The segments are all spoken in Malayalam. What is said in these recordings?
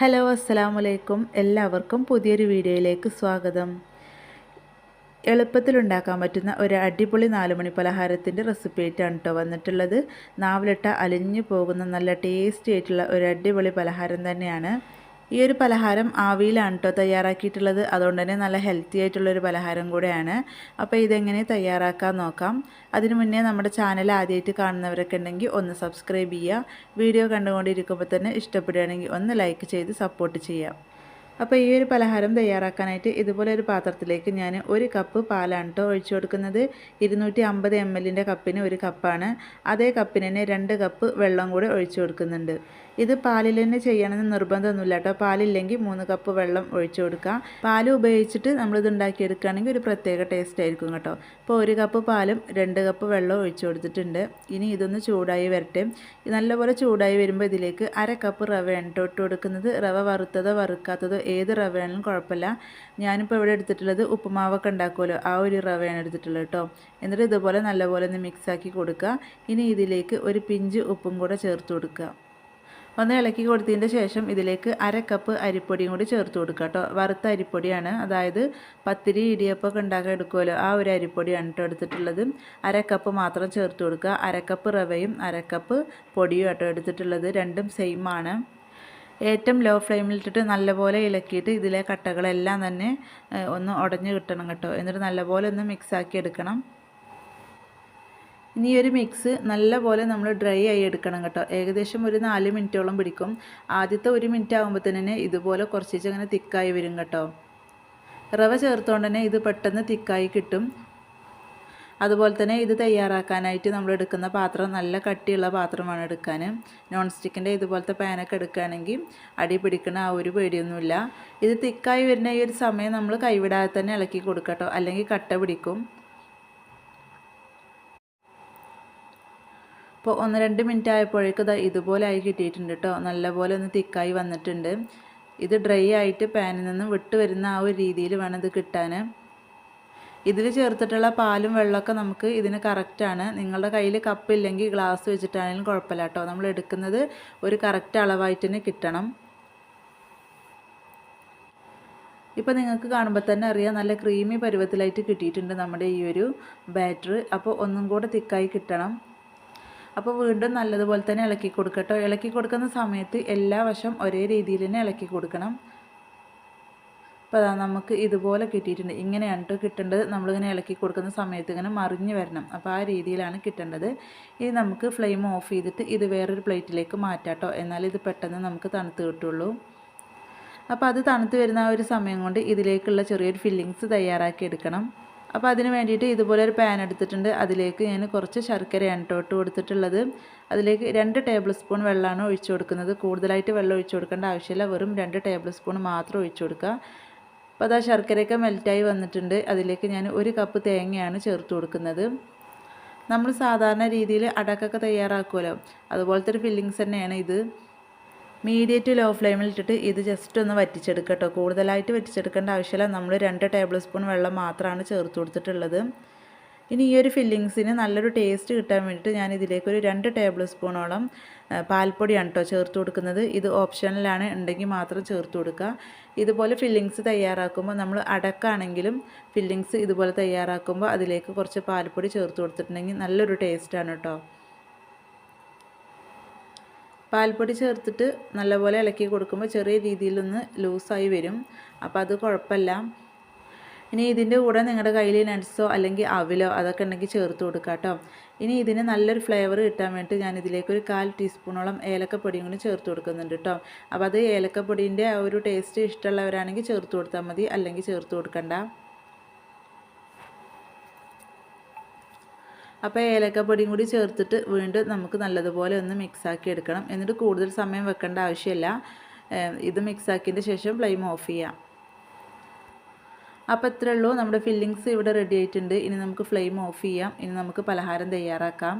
ഹലോ അസ്സാം വലൈക്കും എല്ലാവർക്കും പുതിയൊരു വീഡിയോയിലേക്ക് സ്വാഗതം. എളുപ്പത്തിൽ ഉണ്ടാക്കാൻ പറ്റുന്ന ഒരു അടിപൊളി നാലുമണി പലഹാരത്തിന്റെ റെസിപ്പി ആയിട്ടാണ് കേട്ടോ വന്നിട്ടുള്ളത്. നാവിലിട്ട അലിഞ്ഞു പോകുന്ന നല്ല ടേസ്റ്റി ആയിട്ടുള്ള ഒരു അടിപൊളി പലഹാരം തന്നെയാണ്. ഈ ഒരു പലഹാരം ആവിയിലാണ് കേട്ടോ തയ്യാറാക്കിയിട്ടുള്ളത്. അതുകൊണ്ട് തന്നെ നല്ല ഹെൽത്തി ആയിട്ടുള്ളൊരു പലഹാരം കൂടെയാണ്. അപ്പോൾ ഇതെങ്ങനെ തയ്യാറാക്കാൻ നോക്കാം. അതിനു മുന്നേ നമ്മുടെ ചാനൽ ആദ്യമായിട്ട് കാണുന്നവരൊക്കെ ഉണ്ടെങ്കിൽ ഒന്ന് സബ്സ്ക്രൈബ് ചെയ്യുക. വീഡിയോ കണ്ടുകൊണ്ടിരിക്കുമ്പോൾ തന്നെ ഇഷ്ടപ്പെടുകയാണെങ്കിൽ ഒന്ന് ലൈക്ക് ചെയ്ത് സപ്പോർട്ട് ചെയ്യാം അപ്പോൾ ഈ ഒരു പലഹാരം തയ്യാറാക്കാനായിട്ട് ഇതുപോലെ ഒരു പാത്രത്തിലേക്ക് ഞാൻ ഒരു കപ്പ് പാലാണ് കേട്ടോ ഒഴിച്ചു കൊടുക്കുന്നത്. ഇരുന്നൂറ്റി അമ്പത് എം എല്ലിന്റെ കപ്പിന് ഒരു കപ്പാണ് അതേ കപ്പിന് തന്നെ രണ്ട് കപ്പ് വെള്ളം കൂടെ ഒഴിച്ചു കൊടുക്കുന്നുണ്ട്. ഇത് പാലിൽ തന്നെ ചെയ്യണമെന്ന് നിർബന്ധമൊന്നുമില്ല കേട്ടോ. പാലില്ലെങ്കിൽ മൂന്ന് കപ്പ് വെള്ളം ഒഴിച്ചു കൊടുക്കുക പാൽ ഉപയോഗിച്ചിട്ട് നമ്മളിത് ഉണ്ടാക്കിയെടുക്കുകയാണെങ്കിൽ ഒരു പ്രത്യേക ടേസ്റ്റ് ആയിരിക്കും കേട്ടോ. ഇപ്പോൾ ഒരു കപ്പ് പാലും രണ്ട് കപ്പ് വെള്ളം ഒഴിച്ചു കൊടുത്തിട്ടുണ്ട്. ഇനി ഇതൊന്ന് ചൂടായി വരട്ടെ. നല്ലപോലെ ചൂടായി വരുമ്പോൾ ഇതിലേക്ക് അര കപ്പ് റവയാണ് കേട്ടോ ഇട്ട് കൊടുക്കുന്നത്. റവ വറുത്തതോ വറുക്കാത്തതോ ഏത് റവയാണെങ്കിലും കുഴപ്പമില്ല. ഞാനിപ്പോൾ ഇവിടെ എടുത്തിട്ടുള്ളത് ഉപ്പുമാവൊക്കെ ഉണ്ടാക്കുമല്ലോ. ആ ഒരു റവയാണ് എടുത്തിട്ടുള്ളത് കേട്ടോ. എന്നിട്ട് ഇതുപോലെ നല്ലപോലെ ഒന്ന് മിക്സാക്കി കൊടുക്കുക. ഇനി ഇതിലേക്ക് ഒരു പിഞ്ച് ഉപ്പും കൂടെ ചേർത്ത് കൊടുക്കുക. ഒന്ന് ഇളക്കി കൊടുത്തതിന്റെ ശേഷം ഇതിലേക്ക് അര കപ്പ് അരിപ്പൊടിയും കൂടി ചേർത്ത് കൊടുക്കുക കേട്ടോ. വറുത്ത അരിപ്പൊടിയാണ്. അതായത് പത്തിരി ഇടിയപ്പമൊക്കെ ഉണ്ടാക്കാൻ എടുക്കുമല്ലോ. ആ ഒരു അരിപ്പൊടിയാണ് കേട്ടോ എടുത്തിട്ടുള്ളത്. അര കപ്പ് മാത്രം ചേർത്ത് കൊടുക്കുക. അര കപ്പ് റവയും അര കപ്പ് പൊടിയും കേട്ടോ എടുത്തിട്ടുള്ളത്. രണ്ടും സെയിം ആണ്. ഏറ്റവും ലോ ഫ്ലെയിമിലിട്ടിട്ട് നല്ലപോലെ ഇളക്കിയിട്ട് ഇതിലെ കട്ടകളെല്ലാം തന്നെ ഒന്ന് ഉടഞ്ഞു കിട്ടണം കേട്ടോ. എന്നിട്ട് നല്ലപോലെ ഒന്ന് മിക്സാക്കി എടുക്കണം. ഇനി ഒരു മിക്സ് നല്ലപോലെ നമ്മൾ ഡ്രൈ ആയി എടുക്കണം കേട്ടോ. ഏകദേശം ഒരു നാല് മിനിറ്റോളം പിടിക്കും. ആദ്യത്തെ ഒരു മിനിറ്റ് ആകുമ്പോൾ തന്നെ ഇതുപോലെ കുറച്ച് അങ്ങനെ തിക്കായി വരും കേട്ടോ. റവ ചേർത്തുകൊണ്ട് തന്നെ ഇത് പെട്ടെന്ന് തിക്കായി കിട്ടും. അതുപോലെ തന്നെ ഇത് തയ്യാറാക്കാനായിട്ട് നമ്മൾ എടുക്കുന്ന പാത്രം നല്ല കട്ടിയുള്ള പാത്രമാണ് എടുക്കാൻ നോൺ സ്റ്റിക്കിന്റെ ഇതുപോലത്തെ പാനൊക്കെ എടുക്കുകയാണെങ്കിൽ അടി പിടിക്കണ ആ ഒരു പേടിയൊന്നുമില്ല. ഇത് തിക്കായി വരുന്ന ഈ ഒരു സമയം നമ്മൾ കൈവിടാതെ തന്നെ ഇളക്കി കൊടുക്കട്ടോ. അല്ലെങ്കിൽ കട്ട പിടിക്കും. അപ്പോൾ ഒന്ന് രണ്ട് മിനിറ്റ് ആയപ്പോഴേക്കും ഇതാ ഇതുപോലെ ആയി കിട്ടിയിട്ടുണ്ട് കേട്ടോ നല്ലപോലെ ഒന്ന് തിക്കായി വന്നിട്ടുണ്ട്. ഇത് ഡ്രൈ ആയിട്ട് പാനിൽ നിന്ന് വിട്ട് വരുന്ന ആ ഒരു രീതിയിൽ വേണം ഇത് കിട്ടാൻ. ഇതിൽ ചേർത്തിട്ടുള്ള പാലും വെള്ളമൊക്കെ നമുക്ക് ഇതിന് കറക്റ്റാണ് നിങ്ങളുടെ കയ്യിൽ കപ്പില്ലെങ്കിൽ ഗ്ലാസ് വെച്ചിട്ടാണെങ്കിലും കുഴപ്പമില്ല കേട്ടോ നമ്മൾ എടുക്കുന്നത് ഒരു കറക്റ്റ് അളവായിട്ട് തന്നെ കിട്ടണം. ഇപ്പോൾ നിങ്ങൾക്ക് കാണുമ്പോൾ തന്നെ അറിയാം നല്ല ക്രീമി പരുവത്തിലായിട്ട് കിട്ടിയിട്ടുണ്ട് നമ്മുടെ ഈ ഒരു ബാറ്റർ അപ്പോൾ ഒന്നും കൂടെ തിക്കായി കിട്ടണം. അപ്പോൾ വീണ്ടും നല്ലതുപോലെ തന്നെ ഇളക്കി കൊടുക്കട്ടോ. ഇളക്കി കൊടുക്കുന്ന സമയത്ത് എല്ലാ വശം ഒരേ രീതിയിൽ തന്നെ ഇളക്കി കൊടുക്കണം. അപ്പോൾ അതാ നമുക്ക് ഇതുപോലെ കിട്ടിയിട്ടുണ്ട്. ഇങ്ങനെയാണ് കേട്ടോ കിട്ടേണ്ടത്. നമ്മളിങ്ങനെ ഇളക്കി കൊടുക്കുന്ന സമയത്ത് ഇങ്ങനെ മറിഞ്ഞ് വരണം. അപ്പോൾ ആ രീതിയിലാണ് കിട്ടേണ്ടത്. ഇനി നമുക്ക് ഫ്ലെയിം ഓഫ് ചെയ്തിട്ട് ഇത് വേറൊരു പ്ലേറ്റിലേക്ക് മാറ്റാട്ടോ എന്നാൽ ഇത് പെട്ടെന്ന് നമുക്ക് തണുത്ത് കിട്ടുള്ളൂ. അപ്പോൾ അത് തണുത്ത് വരുന്ന ആ ഒരു സമയം കൊണ്ട് ഇതിലേക്കുള്ള ചെറിയൊരു ഫില്ലിങ്സ് തയ്യാറാക്കി എടുക്കണം. അപ്പോൾ അതിന് വേണ്ടിയിട്ട് ഇതുപോലെ ഒരു പാൻ എടുത്തിട്ടുണ്ട്. അതിലേക്ക് ഞാൻ കുറച്ച് ശർക്കരയാണ് കേട്ടോ ഇട്ട് കൊടുത്തിട്ടുള്ളത്. അതിലേക്ക് രണ്ട് ടേബിൾ സ്പൂൺ വെള്ളമാണ് ഒഴിച്ചു കൊടുക്കുന്നത്. കൂടുതലായിട്ട് വെള്ളം ഒഴിച്ചു കൊടുക്കേണ്ട ആവശ്യമില്ല. വെറും രണ്ട് ടേബിൾ സ്പൂൺ മാത്രം ഒഴിച്ചു കൊടുക്കുക. അപ്പോൾ അത് ആ ശർക്കരയൊക്കെ മെൽറ്റായി വന്നിട്ടുണ്ട്. അതിലേക്ക് ഞാൻ ഒരു കപ്പ് തേങ്ങയാണ് ചേർത്ത് കൊടുക്കുന്നത്. നമ്മൾ സാധാരണ രീതിയിൽ അടക്കൊക്കെ തയ്യാറാക്കുമല്ലോ. അതുപോലത്തെ ഒരു ഫില്ലിങ്സ് തന്നെയാണ് ഇത്. മീഡിയം ടു ലോ ഫ്ലെയിമിൽ ഇട്ടിട്ട് ഇത് ജസ്റ്റ് ഒന്ന് വറ്റിച്ചെടുക്കുക കേട്ടോ കൂടുതലായിട്ട് വറ്റിച്ചെടുക്കേണ്ട ആവശ്യമില്ല. നമ്മൾ രണ്ട് ടേബിൾ സ്പൂൺ വെള്ളം മാത്രമാണ് ചേർത്ത് കൊടുത്തിട്ടുള്ളത്. ഇനി ഈ ഒരു ഫില്ലിങ്സിന് നല്ലൊരു ടേസ്റ്റ് കിട്ടാൻ വേണ്ടിയിട്ട് ഞാൻ ഇതിലേക്ക് ഒരു രണ്ട് ടേബിൾ സ്പൂണോളം പാൽപ്പൊടിയാണ് കേട്ടോ ചേർത്ത് കൊടുക്കുന്നത്. ഇത് ഓപ്ഷനിലാണ് ഉണ്ടെങ്കിൽ മാത്രം ചേർത്ത് കൊടുക്കുക. ഇതുപോലെ ഫില്ലിങ്സ് തയ്യാറാക്കുമ്പോൾ നമ്മൾ അടക്കാണെങ്കിലും ഫില്ലിങ്സ് ഇതുപോലെ തയ്യാറാക്കുമ്പോൾ അതിലേക്ക് കുറച്ച് പാൽപ്പൊടി ചേർത്ത് കൊടുത്തിട്ടുണ്ടെങ്കിൽ നല്ലൊരു ടേസ്റ്റാണ് കേട്ടോ പാൽപ്പൊടി ചേർത്തിട്ട് നല്ലപോലെ ഇളക്കി കൊടുക്കുമ്പോൾ ചെറിയ രീതിയിലൊന്ന് ലൂസായി വരും. അപ്പോൾ അത് കുഴപ്പമില്ല. ഇനി ഇതിന്റെ കൂടെ നിങ്ങളുടെ കയ്യിൽ നട്ട്സോ അല്ലെങ്കിൽ അവിലോ അതൊക്കെ ഉണ്ടെങ്കിൽ ചേർത്ത് കൊടുക്കുക കേട്ടോ ഇനി ഇതിന് നല്ലൊരു ഫ്ലേവർ കിട്ടാൻ വേണ്ടി ഞാൻ ഇതിലേക്ക് ഒരു കാൽ ടീസ്പൂണോളം ഏലക്കപ്പൊടിയും കൂടി ചേർത്ത് കൊടുക്കുന്നുണ്ട് കേട്ടോ അപ്പോൾ അത് ഏലക്കപ്പൊടീന്റെ ആ ഒരു ടേസ്റ്റ് ഇഷ്ടമുള്ളവരാണെങ്കിൽ ചേർത്ത് കൊടുത്താൽ മതി. അല്ലെങ്കിൽ ചേർത്ത് കൊടുക്കണ്ട. അപ്പോൾ ഏലക്കപ്പൊടിയും കൂടി ചേർത്തിട്ട് വീണ്ടും നമുക്ക് നല്ലതുപോലെ ഒന്ന് മിക്സാക്കി എടുക്കണം. എന്നിട്ട് കൂടുതൽ സമയം വെക്കേണ്ട ആവശ്യമില്ല. ഇത് മിക്സാക്കിയതിന്റെ ശേഷം ഫ്ലെയിം ഓഫ് ചെയ്യാം. അപ്പോൾ ഇത്രയേ ഉള്ളൂ. നമ്മുടെ ഫില്ലിങ്സ് ഇവിടെ റെഡി ആയിട്ടുണ്ട്. ഇനി നമുക്ക് ഫ്ലെയിം ഓഫ് ചെയ്യാം. ഇനി നമുക്ക് പലഹാരം തയ്യാറാക്കാം.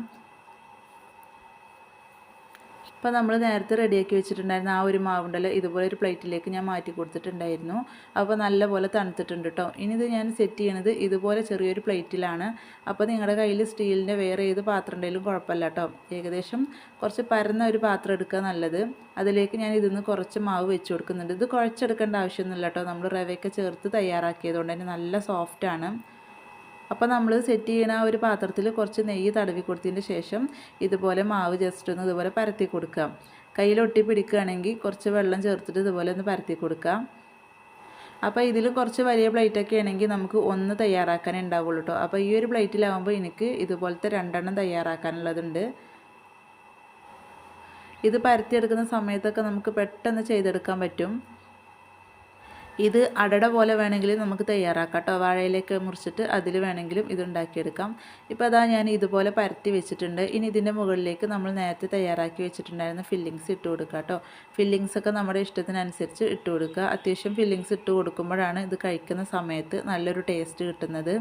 അപ്പോൾ നമ്മൾ നേരത്തെ റെഡിയാക്കി വെച്ചിട്ടുണ്ടായിരുന്ന ആ ഒരു മാവുണ്ടല്ലോ ഇതുപോലെ ഒരു പ്ലേറ്റിലേക്ക് ഞാൻ മാറ്റി കൊടുത്തിട്ടുണ്ടായിരുന്നു. അപ്പോൾ നല്ലപോലെ തണുത്തിട്ടുണ്ട് കേട്ടോ. ഇനി ഇത് ഞാൻ സെറ്റ് ചെയ്യണത് ഇതുപോലെ ചെറിയൊരു പ്ലേറ്റിലാണ്. അപ്പോൾ നിങ്ങളുടെ കയ്യിൽ സ്റ്റീലിന്റെ വേറെ ഏത് പാത്രം ഉണ്ടെങ്കിലും കുഴപ്പമില്ല കേട്ടോ. ഏകദേശം കുറച്ച് പരന്ന ഒരു പാത്രം എടുക്കുക നല്ലത്. അതിലേക്ക് ഞാൻ ഇതിന്ന് കുറച്ച് മാവ് വെച്ച് കൊടുക്കുന്നുണ്ട്. ഇത് കുഴച്ചെടുക്കേണ്ട ആവശ്യമൊന്നുമില്ല കേട്ടോ. നമ്മൾ റവയൊക്കെ ചേർത്ത് തയ്യാറാക്കിയതുകൊണ്ട് തന്നെ നല്ല സോഫ്റ്റാണ് അപ്പോൾ നമ്മൾ സെറ്റ് ചെയ്യുന്ന ആ ഒരു പാത്രത്തിൽ കുറച്ച് നെയ്യ് തടവി കൊടുത്തതിന് ശേഷം ഇതുപോലെ മാവ് ജസ്റ്റ് ഒന്ന് ഇതുപോലെ പരത്തി കൊടുക്കാം കയ്യിൽ ഒട്ടി പിടിക്കുകയാണെങ്കിൽ കുറച്ച് വെള്ളം ചേർത്തിട്ട് ഇതുപോലെ ഒന്ന് പരത്തി കൊടുക്കാം അപ്പോൾ ഇതിൽ കുറച്ച് വലിയ പ്ലേറ്റൊക്കെ ആണെങ്കിൽ നമുക്ക് ഒന്ന് തയ്യാറാക്കാനേ ഉണ്ടാവുള്ളൂ കേട്ടോ അപ്പോൾ ഈ ഒരു പ്ലേറ്റിലാവുമ്പോൾ എനിക്ക് ഇതുപോലത്തെ രണ്ടെണ്ണം തയ്യാറാക്കാനുള്ളതുണ്ട്. ഇത് പരത്തിയെടുക്കുന്ന സമയത്തൊക്കെ നമുക്ക് പെട്ടെന്ന് ചെയ്തെടുക്കാൻ പറ്റും. ഇത് അടട പോലെ വേണമെങ്കിൽ നമുക്ക് തയ്യാറാക്കാം കേട്ടോ വാഴയിലേക്ക് മുറിച്ചിട്ട് അതിൽ വേണമെങ്കിലും ഇത് ഉണ്ടാക്കിയെടുക്കാം. ഇപ്പോൾ അതാ ഞാൻ ഇതുപോലെ പരത്തി വെച്ചിട്ടുണ്ട്. ഇനി ഇതിന്റെ മുകളിലേക്ക് നമ്മൾ നേരത്തെ തയ്യാറാക്കി വെച്ചിട്ടുണ്ടായിരുന്ന ഫില്ലിങ്സ് ഇട്ട് കൊടുക്കുക കേട്ടോ ഫില്ലിങ്സ് ഒക്കെ നമ്മുടെ ഇഷ്ടത്തിനനുസരിച്ച് ഇട്ട് കൊടുക്കുക. അത്യാവശ്യം ഫില്ലിങ്സ് ഇട്ട് കൊടുക്കുമ്പോഴാണ് ഇത് കഴിക്കുന്ന സമയത്ത് നല്ലൊരു ടേസ്റ്റ് കിട്ടുന്നത്.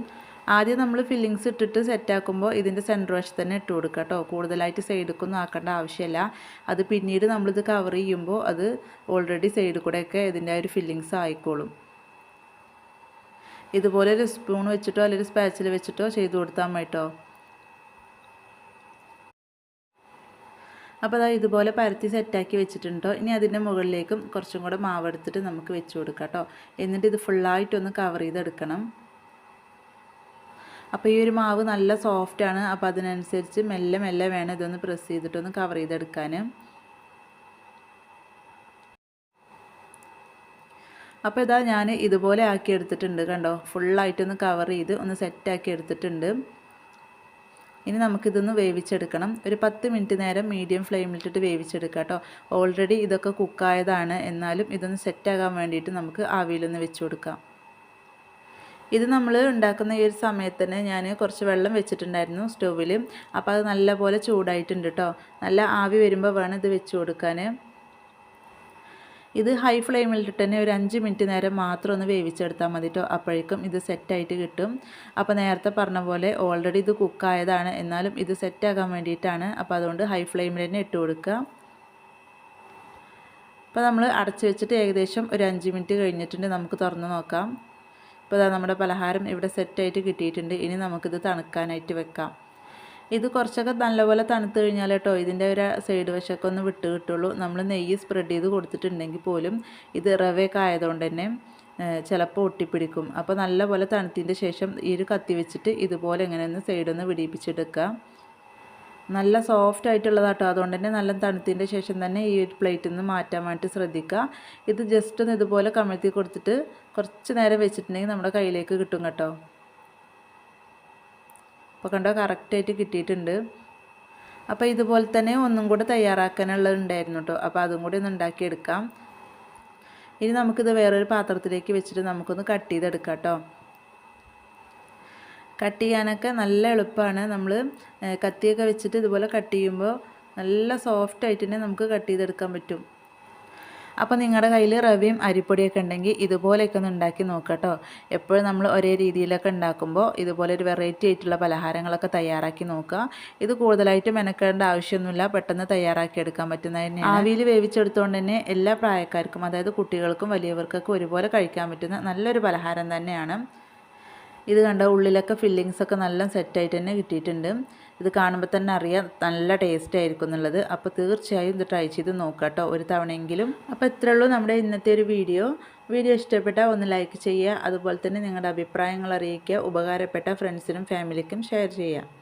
ആദ്യം നമ്മൾ ഫില്ലിങ്സ് ഇട്ടിട്ട് സെറ്റാക്കുമ്പോൾ ഇതിന്റെ സെന്റർ വശത്ത് തന്നെ ഇട്ട് കൊടുക്കുക കേട്ടോ കൂടുതലായിട്ട് സൈഡിക്കൊന്നും ആക്കേണ്ട ആവശ്യമില്ല അത് പിന്നീട് നമ്മളിത് കവർ ചെയ്യുമ്പോൾ അത് ഓൾറെഡി സൈഡിൽ കൂടെയൊക്കെ ഇതിന്റെ ഒരു ഫില്ലിങ്സ് ആയിക്കോളും. ഇതുപോലെ ഒരു സ്പൂൺ വെച്ചിട്ടോ അല്ലെങ്കിൽ സ്പാച്ചിൽ വെച്ചിട്ടോ ചെയ്ത് കൊടുത്താൽ മതി കേട്ടോ അപ്പോൾ അതാ ഇതുപോലെ പരത്തി സെറ്റാക്കി വെച്ചിട്ടുണ്ടോ ഇനി അതിന്റെ മുകളിലേക്കും കുറച്ചും കൂടെ മാവെടുത്തിട്ട് നമുക്ക് വെച്ച് കൊടുക്കാം കേട്ടോ എന്നിട്ട് ഇത് ഫുള്ളായിട്ടൊന്ന് കവർ ചെയ്തെടുക്കണം. അപ്പോൾ ഈ ഒരു മാവ് നല്ല സോഫ്റ്റ് ആണ്. അപ്പോൾ അതിനനുസരിച്ച് മെല്ലെ മെല്ലെ വേണം ഇതൊന്ന് പ്രസ് ചെയ്തിട്ടൊന്ന് കവർ ചെയ്തെടുക്കാൻ. അപ്പോൾ ഇതാ ഞാൻ ഇതുപോലെ ആക്കി എടുത്തിട്ടുണ്ട് കണ്ടോ? ഫുള്ളായിട്ടൊന്ന് കവർ ചെയ്ത് ഒന്ന് സെറ്റാക്കി എടുത്തിട്ടുണ്ട്. ഇനി നമുക്കിതൊന്ന് വേവിച്ചെടുക്കണം. ഒരു പത്ത് മിനിറ്റ് നേരം മീഡിയം ഫ്ലെയിമിലിട്ടിട്ട് വേവിച്ചെടുക്കാം കേട്ടോ. ഓൾറെഡി ഇതൊക്കെ കുക്കായതാണ് എന്നാലും ഇതൊന്ന് സെറ്റാകാൻ വേണ്ടിയിട്ട് നമുക്ക് ആവിയിലൊന്ന് വെച്ച് കൊടുക്കാം. ഇത് നമ്മൾ ഉണ്ടാക്കുന്ന ഈ ഒരു സമയത്ത് തന്നെ ഞാൻ കുറച്ച് വെള്ളം വെച്ചിട്ടുണ്ടായിരുന്നു സ്റ്റൗവിൽ അപ്പോൾ അത് നല്ലപോലെ ചൂടായിട്ടുണ്ട് കേട്ടോ. നല്ല ആവി വരുമ്പോൾ വേണം ഇത് വെച്ച് കൊടുക്കാൻ. ഇത് ഹൈ ഫ്ലെയിമിലിട്ട് തന്നെ ഒരു അഞ്ച് മിനിറ്റ് നേരം മാത്രം ഒന്ന് വേവിച്ചെടുത്താൽ മതി കേട്ടോ. അപ്പോഴേക്കും ഇത് സെറ്റായിട്ട് കിട്ടും. അപ്പോൾ നേരത്തെ പറഞ്ഞ പോലെ ഓൾറെഡി ഇത് കുക്കായതാണ് എന്നാലും ഇത് സെറ്റാകാൻ വേണ്ടിയിട്ടാണ്. അപ്പോൾ അതുകൊണ്ട് ഹൈ ഫ്ലെയിമിൽ തന്നെ ഇട്ട് കൊടുക്കുക. അപ്പോൾ നമ്മൾ അടച്ചു വെച്ചിട്ട് ഏകദേശം ഒരു അഞ്ച് മിനിറ്റ് കഴിഞ്ഞിട്ടുണ്ട്. നമുക്ക് തുറന്ന് നോക്കാം. ഇപ്പോൾ ഇതാ നമ്മുടെ പലഹാരം ഇവിടെ സെറ്റായിട്ട് കിട്ടിയിട്ടുണ്ട്. ഇനി നമുക്കിത് തണുക്കാനായിട്ട് വെക്കാം. ഇത് കുറച്ചൊക്കെ നല്ലപോലെ തണുത്ത് കഴിഞ്ഞാൽ കേട്ടോ ഇതിന്റെ ഒരു സൈഡ് വശമൊക്കെ ഒന്ന് വിട്ട് കിട്ടുള്ളൂ. നമ്മൾ നെയ്യ് സ്പ്രെഡ് ചെയ്ത് കൊടുത്തിട്ടുണ്ടെങ്കിൽ പോലും ഇത് റവയൊക്കെ ആയതുകൊണ്ട് തന്നെ ചിലപ്പോൾ ഒട്ടിപ്പിടിക്കും. അപ്പോൾ നല്ലപോലെ തണുത്തതിന്റെ ശേഷം ഈ ഒരു കത്തി വെച്ചിട്ട് ഇതുപോലെ ഇങ്ങനെ ഒന്ന് സൈഡൊന്ന് വിടിപ്പിച്ചെടുക്കുക നല്ല സോഫ്റ്റ് ആയിട്ടുള്ളതാട്ടോ. അതുകൊണ്ട് തന്നെ നല്ല തണുത്തതിന്റെ ശേഷം തന്നെ ഈ ഒരു പ്ലേറ്റിൽ നിന്ന് മാറ്റാൻ വേണ്ടി ശ്രദ്ധിക്കുക ഇത് ജസ്റ്റ് ഒന്ന് ഇതുപോലെ കമഴ്ത്തി കൊടുത്തിട്ട് കുറച്ച് നേരം വെച്ചിട്ടുണ്ടെങ്കിൽ നമ്മുടെ കയ്യിലേക്ക് കിട്ടും കേട്ടോ. അപ്പോൾ കണ്ടോ കറക്റ്റായിട്ട് കിട്ടിയിട്ടുണ്ട്. അപ്പോൾ ഇതുപോലെ തന്നെ ഒന്നും കൂടെ തയ്യാറാക്കാനുള്ളത് ഉണ്ടായിരുന്നു കേട്ടോ. അപ്പോൾ അതും കൂടി ഒന്ന് ഉണ്ടാക്കിയെടുക്കാം. ഇനി നമുക്കിത് വേറൊരു പാത്രത്തിലേക്ക് വെച്ചിട്ട് നമുക്കൊന്ന് കട്ട് ചെയ്തെടുക്കാം കേട്ടോ. കട്ട് ചെയ്യാനൊക്കെ നല്ല എളുപ്പമാണ്. നമ്മൾ കത്തിയൊക്കെ വെച്ചിട്ട് ഇതുപോലെ കട്ട് ചെയ്യുമ്പോൾ നല്ല സോഫ്റ്റ് ആയിട്ട് തന്നെ നമുക്ക് കട്ട് ചെയ്തെടുക്കാൻ പറ്റും. അപ്പോൾ നിങ്ങളുടെ കയ്യിൽ റവയും അരിപ്പൊടിയൊക്കെ ഉണ്ടെങ്കിൽ ഇതുപോലെയൊക്കെ ഒന്ന് ഉണ്ടാക്കി നോക്കട്ടോ. എപ്പോഴും നമ്മൾ ഒരേ രീതിയിലൊക്കെ ഉണ്ടാക്കുമ്പോൾ ഇതുപോലെ ഒരു വെറൈറ്റി ആയിട്ടുള്ള പലഹാരങ്ങളൊക്കെ തയ്യാറാക്കി നോക്കുക. ഇത് കൂടുതലായിട്ട് മെനക്കേണ്ട ആവശ്യമൊന്നുമില്ല. പെട്ടെന്ന് തയ്യാറാക്കി എടുക്കാൻ പറ്റുന്ന തന്നെ ആവിയിൽ വേവിച്ചെടുത്തുകൊണ്ട് തന്നെ എല്ലാ പ്രായക്കാർക്കും അതായത് കുട്ടികൾക്കും വലിയവർക്കൊക്കെ ഒരുപോലെ കഴിക്കാൻ പറ്റുന്ന നല്ലൊരു പലഹാരം തന്നെയാണ്. ഇത് കണ്ട ഉള്ളിലൊക്കെ ഫില്ലിങ്സ് ഒക്കെ നല്ല സെറ്റായിട്ട് തന്നെ കിട്ടിയിട്ടുണ്ട്. ഇത് കാണുമ്പോൾ തന്നെ അറിയാം നല്ല ടേസ്റ്റ് ആയിരിക്കും എന്നുള്ളത്. അപ്പോൾ തീർച്ചയായും ഇത് ട്രൈ ചെയ്ത് നോക്കാം കേട്ടോ ഒരു തവണയെങ്കിലും. അപ്പോൾ ഇത്രയേ ഉള്ളൂ നമ്മുടെ ഇന്നത്തെ ഒരു വീഡിയോ വീഡിയോ ഇഷ്ടപ്പെട്ടാൽ ഒന്ന് ലൈക്ക് ചെയ്യുക അതുപോലെ തന്നെ നിങ്ങളുടെ അഭിപ്രായങ്ങൾ അറിയിക്കുക ഉപകാരപ്പെട്ട ഫ്രണ്ട്സിനും ഫാമിലിക്കും ഷെയർ ചെയ്യുക.